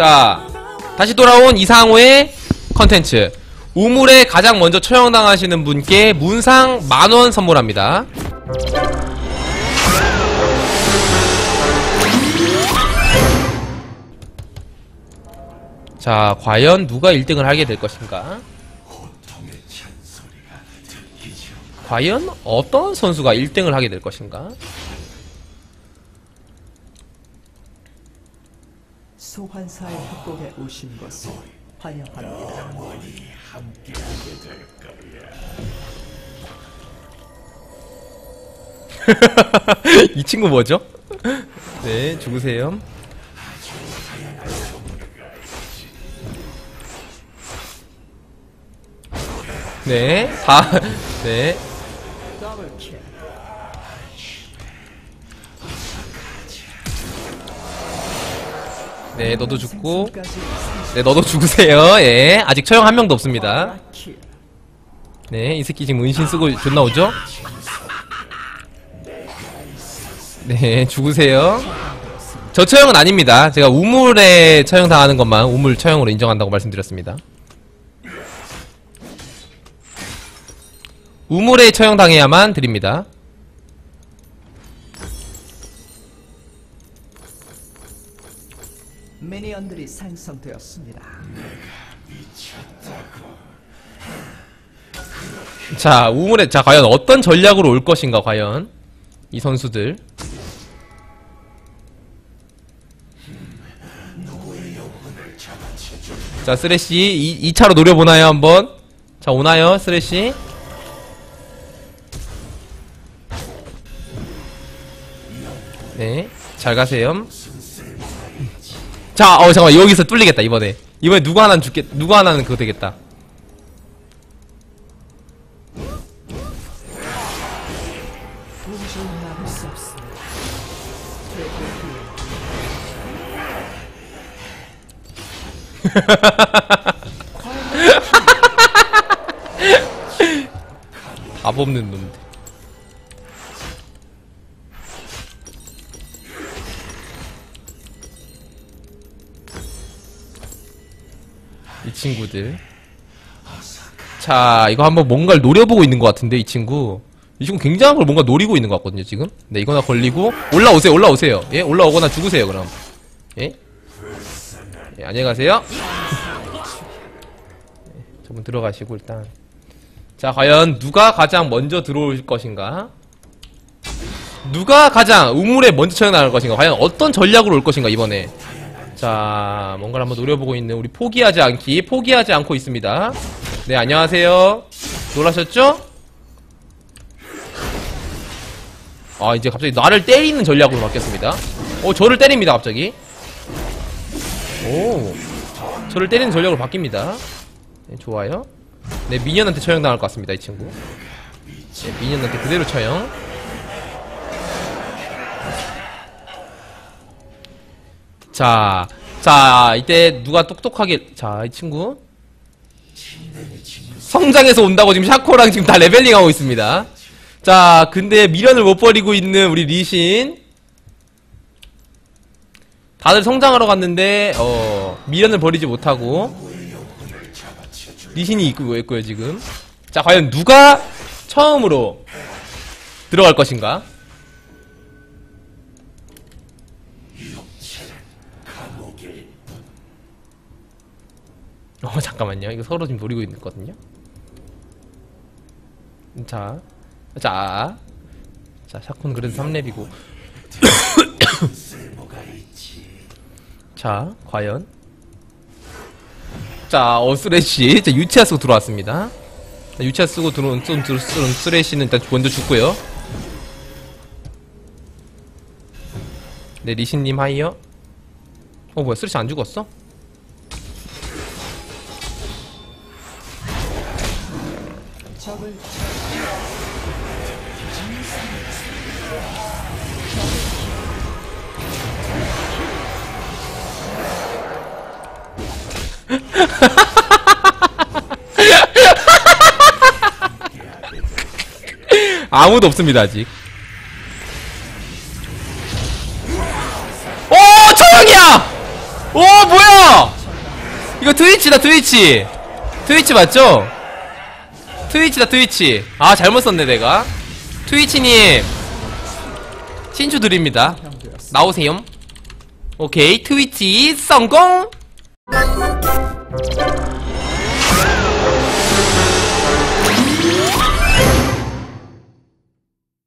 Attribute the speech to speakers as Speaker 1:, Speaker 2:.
Speaker 1: 자, 다시 돌아온 이상호의 컨텐츠. 우물에 가장 먼저 처형당하시는 분께 문상 만원 선물합니다. 자, 과연 누가 1등을 하게 될 것인가? 과연 어떤 선수가 1등을 하게 될 것인가?
Speaker 2: 환사의 협곡에 오신 것을 환영합니다.
Speaker 1: 이 친구 뭐죠? 네, 죽으세요. 네, 다, 네.
Speaker 2: 더블킬.
Speaker 1: 네, 너도 죽고.
Speaker 2: 생선까지
Speaker 1: 네, 너도 죽으세요. 예. 아직 처형 한 명도 없습니다.
Speaker 2: 킬.
Speaker 1: 네, 이 새끼 지금 은신 쓰고 존나 오죠? 네, 죽으세요. 저 처형은 아닙니다. 제가 우물에 처형 당하는 것만 우물 처형으로 인정한다고 말씀드렸습니다. 우물에 처형 당해야만 드립니다.
Speaker 2: 미니언들이 생성되었습니다.
Speaker 1: 자, 우물에, 자, 과연 어떤 전략으로 올 것인가, 과연. 이 선수들. 자, 쓰레쉬, 이, 2차로 노려보나요, 한번? 자, 오나요, 쓰레쉬? 네, 잘 가세요. 자, 어, 잠깐만, 여기서 뚫리겠다, 이번에. 이번에 누구 하나는 죽겠, 누구 하나는 그거 되겠다. 답 없는 놈들. 이 친구들. 자, 이거 한번 뭔가를 노려보고 있는 것 같은데, 이 친구. 이 친구 굉장한 걸 뭔가 노리고 있는 것 같거든요, 지금. 네, 이거나 걸리고. 올라오세요, 올라오세요. 예, 올라오거나 죽으세요, 그럼. 예? 예, 안녕히 가세요. 예, 저분 들어가시고, 일단. 자, 과연 누가 가장 먼저 들어올 것인가? 누가 가장 우물에 먼저 쳐나갈 것인가? 과연 어떤 전략으로 올 것인가, 이번에? 자, 뭔가를 한번 노려보고 있는 우리 포기하지 않기, 포기하지 않고 있습니다. 네, 안녕하세요. 놀라셨죠? 아, 이제 갑자기 나를 때리는 전략으로 바뀌었습니다. 어, 저를 때립니다, 갑자기. 오, 저를 때리는 전략으로 바뀝니다. 네, 좋아요. 네, 미니언한테 처형당할 것 같습니다, 이 친구. 네, 미니언한테 그대로 처형. 자, 자, 이때 누가 똑똑하게, 자, 이 친구. 성장해서 온다고 지금 샤코랑 지금 다 레벨링 하고 있습니다. 자, 근데 미련을 못 버리고 있는 우리 리신. 다들 성장하러 갔는데, 어, 미련을 버리지 못하고. 리신이 있고 있고요 지금 자 과연 누가 처음으로 들어갈 것인가 어 잠깐만요 이거 서로 지금 노리고 있거든요 자, 자, 자, 샤콘 그래도 3렙이고. 자, 과연 자, 어, 쓰레쉬. 자, 유치아 쓰고 들어왔습니다. 자, 유치아 쓰고 들어온, 좀, 들어온 쓰레쉬는 일단 먼저 죽고요. 네, 리신님 하이요. 어, 뭐야, 쓰레쉬 안 죽었어?
Speaker 2: 적을
Speaker 1: 아무도 없습니다, 아직. 오, 처형이야! 오, 뭐야! 이거 트위치다 트위치 트위치 맞죠? 트위치다 트위치. 아 잘못 썼네 내가. 트위치님 신주
Speaker 2: 드립니다.
Speaker 1: 나오세요. 오케이 트위치 성공